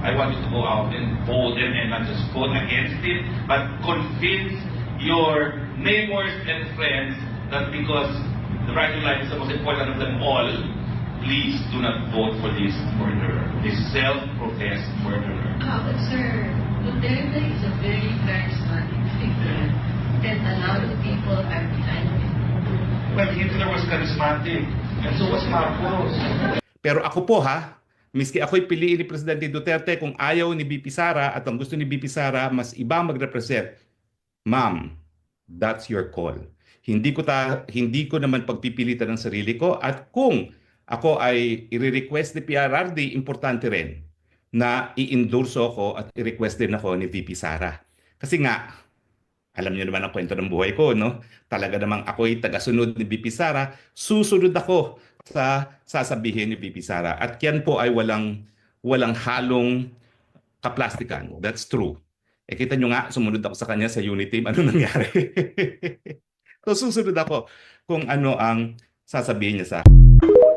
I want you to go out and vote and, and not just vote against it, but convince your neighbors and friends that because the right to life is the most important of them all, please do not vote for this murderer, this self-professed murderer. Oh, but sir, Duterte is a very charismatic figure, and a lot of people are behind him. Well, Hitler was charismatic, and so was Marcos. Pero ako po ha, miski ako'y piliin ni Presidente Duterte kung ayaw ni BP Sara at ang gusto ni BP Sara mas iba mag-represent. Ma'am, that's your call. Hindi ko ta hindi ko naman pagpipilitan ng sarili ko at kung ako ay i-request ni PRRD, importante rin na i-endorse ako at i-request din ako ni VP Sara. Kasi nga, alam niyo naman ang kwento ng buhay ko, no? Talaga namang ako'y tagasunod ni BP Sara, susunod ako sa sasabihin ni BP Sara. At yan po ay walang walang halong kaplastikan. That's true. Eh kita nyo nga, sumunod ako sa kanya sa unit team. Ano nangyari? so susunod ako kung ano ang sasabihin niya sa akin.